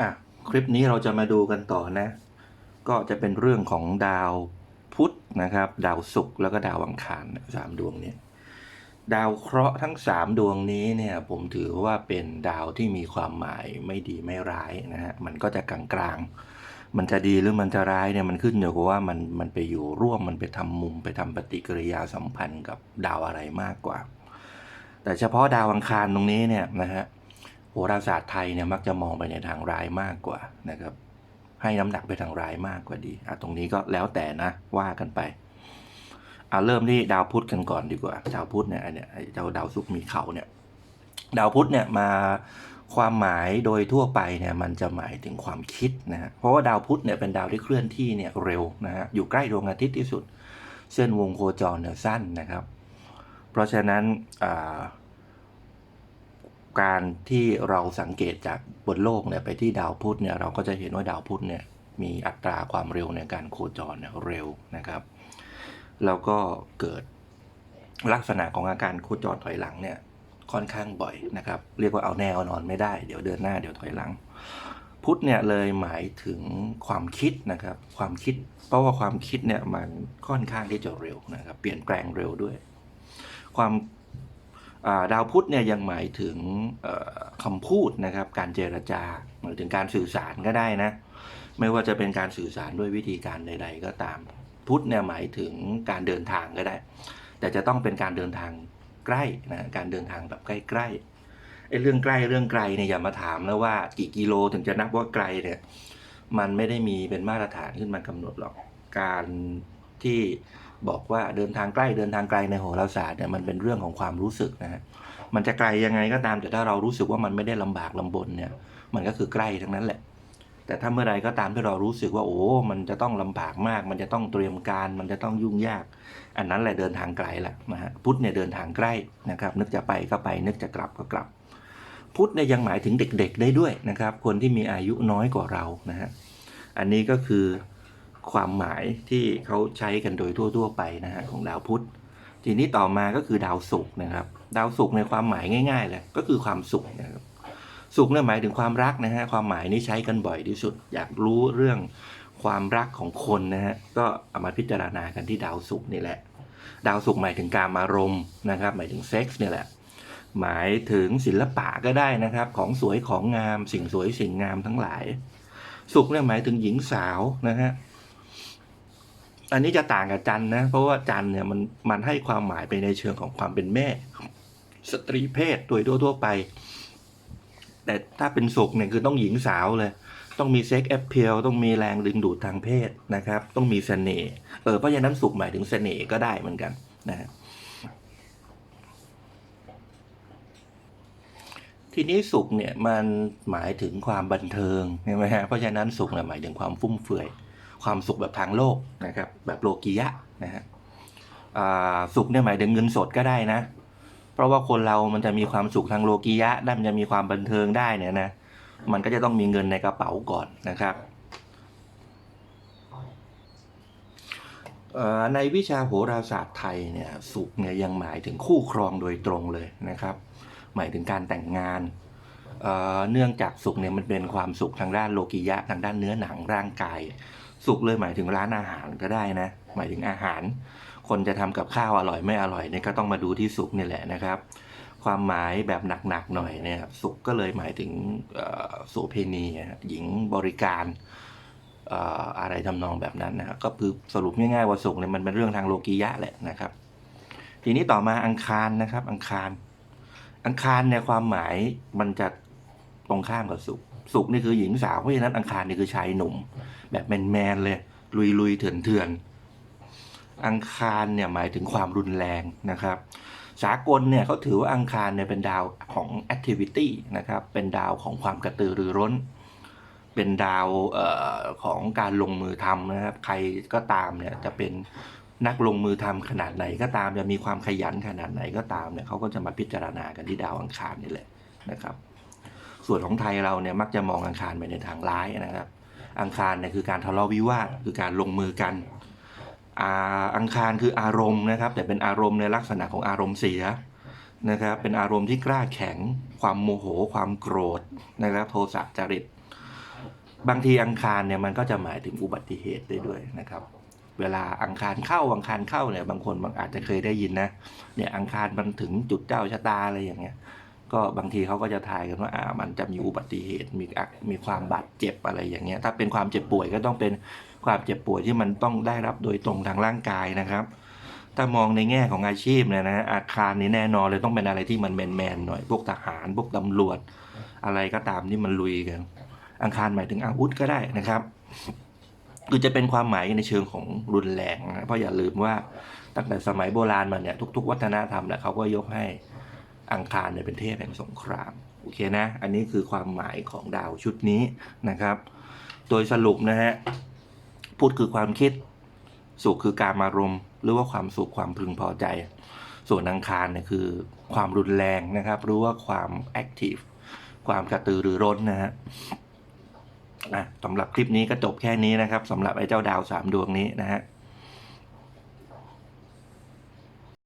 อะคลิปนี้เราจะมาดูกันต่อนะ ก็จะเป็นเรื่องของดาวพุธนะครับ ดาวศุกร์แล้วก็ดาวอังคารสามดวงเนี่ยดาวเคราะห์ทั้งสามดวงนี้เนี่ยผมถือว่าเป็นดาวที่มีความหมายไม่ดีไม่ร้ายนะฮะมันก็จะกลางๆ มันจะดีหรือมันจะร้ายเนี่ยมันขึ้นอยู่กับว่ามันมันไปอยู่ร่วมมันไปทำมุมไปทำปฏิกิริยาสัมพันธ์กับดาวอะไรมากกว่า แต่เฉพาะดาวอังคารตรงนี้เนี่ยนะฮะ หราศาสตร์ไทยเนี่ยมักจะมองไปในทางร้ายมากกว่านะครับ ให้น้ำหนักไปทางร้ายมากกว่าดีอะตรงนี้ก็แล้วแต่นะว่ากันไปอะเริ่มที่ดาวพุธกันก่อนดีกว่า ดาวพุธเนี่ยอันเนี่ยไอเจ้าดาวศุกร์มีเขาเนี่ย ดาวพุธเนี่ยมาความหมายโดยทั่วไปเนี่ยมันจะหมายถึงความคิดนะฮะเพราะว่าดาวพุธเนี่ยเป็นดาวที่เคลื่อนที่เนี่ยเร็วนะฮะอยู่ใกล้ดวงอาทิตย์ที่สุด เส้นวงโคจรเนี่ยสั้นนะครับ เพราะฉะนั้นอ่า การที่เราสังเกตจากบนโลกเนี่ยไปที่ดาวพุธเนี่ยเราก็จะเห็นว่าดาวพุธเนี่ยมีอัตราความเร็วในการโคจรเเร็วนะครับ แล้วก็เกิดลักษณะของอาการโคจรถอยหลังเนี่ยค่อนข้างบ่อยนะครับ เรียกว่าเอาแนวนอนไม่ได้เดี๋ยวเดินหน้าเดี๋ยวถอยหลัง พุธเนี่ยเลยหมายถึงความคิดนะครับ ความคิด เพราะว่าความคิดเนี่ยมันค่อนข้างที่จะเร็วนะครับ เปลี่ยนแปลงเร็วด้วย ความ ดาวพุธเนี่ยยังหมายถึงคำพูดนะครับ การเจรจาหมายถึงการสื่อสารก็ได้นะ ไม่ว่าจะเป็นการสื่อสารด้วยวิธีการใด ๆ ก็ตาม พุธเนี่ยหมายถึงการเดินทางก็ได้ แต่จะต้องเป็นการเดินทางใกล้นะการเดินทางแบบใกล้ๆไอ้เรื่องใกล้เรื่องไกลเนี่ยอย่ามาถามแล้วว่ากี่กิโลถึงจะนับว่าไกลเนี่ยมันไม่ได้มีเป็นมาตรฐานขึ้นมากำหนดหรอกการที่ บอกว่าเดินทางใกล้เดินทางไกลในโหราศาสตร์เนี่ยมันเป็นเรื่องของความรู้สึกนะฮะมันจะไกลยังไงก็ตามแต่ถ้าเรารู้สึกว่ามันไม่ได้ลำบากลำบนเนี่ย มันก็คือใกล้ทั้งนั้นแหละ แต่ถ้าเมื่อใดก็ตามที่เรารู้สึกว่าโอ้มันจะต้องลำบากมาก มันจะต้องเตรียมการ มันจะต้องยุ่งยาก อันนั้นแหละเดินทางไกลแหละนะฮะพุทธเนี่ยเดินทางใกล้นะครับ นึกจะไปก็ไป นึกจะกลับก็กลับ พุทธเนี่ยยังหมายถึงเด็กๆได้ด้วยนะครับ คนที่มีอายุน้อยกว่าเรานะฮะอันนี้ก็คือ ความหมายที่เขาใช้กันโดยทั่ว ๆ ไปนะฮะของดาวพุธ ทีนี้ต่อมาก็คือดาวศุกร์นะครับ ดาวศุกร์ในความหมายง่ายๆเลยก็คือความสุขนะครับสุขเนี่ยหมายถึงความรักนะฮะความหมายนี้ใช้กันบ่อยที่สุด อยากรู้เรื่องความรักของคนนะฮะก็เอามาพิจารณากันที่ดาวศุกร์นี่แหละ ดาวศุกร์หมายถึงการมารมณ์นะครับ หมายถึงเซ็กส์นี่แหละ หมายถึงศิลปะก็ได้นะครับ ของสวยของงาม สิ่งสวยสิ่งงามทั้งหลาย สุขเนี่ยหมายถึงหญิงสาวนะฮะ อันนี้จะต่างกับจันนะ เพราะว่าจันเนี่ยมันมันให้ความหมายไปในเชิงของความเป็นแม่ สตรีเพศโดยทั่วไป แต่ถ้าเป็นสุขเนี่ยคือต้องหญิงสาวเลย ต้องมีเซ็กแอปเพียลต้องมีแรงดึงดูดทางเพศนะครับ ต้องมีเสน่ห์เออเพราะฉะนั้นสุขหมายถึงเสน่ห์ก็ได้เหมือนกันนะฮะทีนี้สุขเนี่ยมันหมายถึงความบันเทิงใช่ไหมฮะเพราะฉะนั้นสุขเนี่ยหมายถึงความฟุ่มเฟือย ความสุขแบบทางโลกนะครับแบบโลกียะนะฮะสุขเนี่ยหมายถึงเงินสดก็ได้นะ เพราะว่าคนเรามันจะมีความสุขทางโลกียะได้มันจะมีความบันเทิงได้เนี่ยนะมันก็จะต้องมีเงินในกระเป๋าก่อนนะครับในวิชาโหราศาสตร์ไทยเนี่ยสุขเนี่ยยังหมายถึงคู่ครองโดยตรงเลยนะครับ หมายถึงการแต่งงานเเนื่องจากสุขเนี่ยมันเป็นความสุขทางด้านโลกียะทางด้านเนื้อหนังร่างกาย สุขเลยหมายถึงร้านอาหารก็ได้นะ หมายถึงอาหาร คนจะทำกับข้าวอร่อยไม่อร่อยเนี่ยก็ต้องมาดูที่สุขนี่แหละนะครับ ความหมายแบบหนักๆหน่อยเนี่ยสุขก็เลยหมายถึงโสเพณีหญิงบริการอะไรทำนองแบบนั้นนะครับก็คือสรุปง่ายๆว่าสุขเนี่ยมันเป็นเรื่องทางโลกียะแหละนะครับ ทีนี้ต่อมาอังคารนะครับ อังคาร อังคารเนี่ยความหมายมันจะตรงข้ามกับสุข สุขนี่คือหญิงสาวเพราะฉะนั้นอังคารนี่คือชายหนุ่ม แบบแมนๆเลย ลุยๆเถื่อนๆอังคารเนี่ยหมายถึงความรุนแรงนะครับ สากลเนี่ยเขาถือว่าอังคารเนี่ยเป็นดาวของ activity นะครับเป็นดาวของความกระตือรือร้น เป็นดาวออของการลงมือทำนะครับใครก็ตามเนี่ยจะเป็นนักลงมือทำขนาดไหนก็ตามจะมีความขยันขนาดไหนก็ตามเนี่ยเขาก็จะมาพิจารณากันที่ดาวอังคารนี่แหละนะครับ ส่วนของไทยเราเนี่ยมักจะมองอังคารไปในทางร้ายนะครับ อังคารเนี่ยคือการทะเลาะวิวาทคือการลงมือกันอ่าอังคารคืออารมณ์นะครับ แต่เป็นอารมณ์ในลักษณะของอารมณ์เสียนะครับ เป็นอารมณ์ที่กล้าแข็ง ความโมโห ความโกรธนะครับ โทสะจริต บางทีอังคารเนี่ยมันก็จะหมายถึงอุบัติเหตุได้ด้วยนะครับ เวลาอังคารเข้าอังคารเข้าเนี่ยบางคนบางอาจจะเคยได้ยินนะเนี่ยอังคารมันถึงจุดเจ้าชะตาอะไรอย่างเงี้ย ก็บางทีเขาก็จะทายกันว่าอ่ามันจะมีอุบัติเหตุมีอะมีความบาดเจ็บอะไรอย่างเงี้ย ถ้าเป็นความเจ็บป่วยก็ต้องเป็นความเจ็บป่วยที่มันต้องได้รับโดยตรงทางร่างกายนะครับ ถ้ามองในแง่ของอาชีพเนี่ยนะอาคารนี้แน่นอนเลยต้องเป็นอะไรที่มันแมนๆหน่อยพวกทหารพวกตำรวจ อะไรก็ตามที่มันลุยกันอังคารหมายถึงอาวุธก็ได้นะครับคือจะเป็นความหมายในเชิงของรุนแรงนะเพราะอย่าลืมว่าตั้งแต่สมัยโบราณมาเนี่ยทุก ๆ วัฒนธรรมเนี่ยเขาก็ยกให้ อังคารเนี่ยเป็นเทพแห่งสงครามโอเคนะ อันนี้คือความหมายของดาวชุดนี้นะครับ โดยสรุปนะฮะพุธคือความคิด สุขคือการมารมณ์หรือว่าความสุขความพึงพอใจ ส่วนอังคารเนี่ยคือความรุนแรงนะครับหรือว่าความแอคทีฟความกระตือรือร้นนะฮะอะสำหรับคลิปนี้ก็จบแค่นี้นะครับสำหรับไอ้เจ้าดาวสามดวงนี้นะฮะ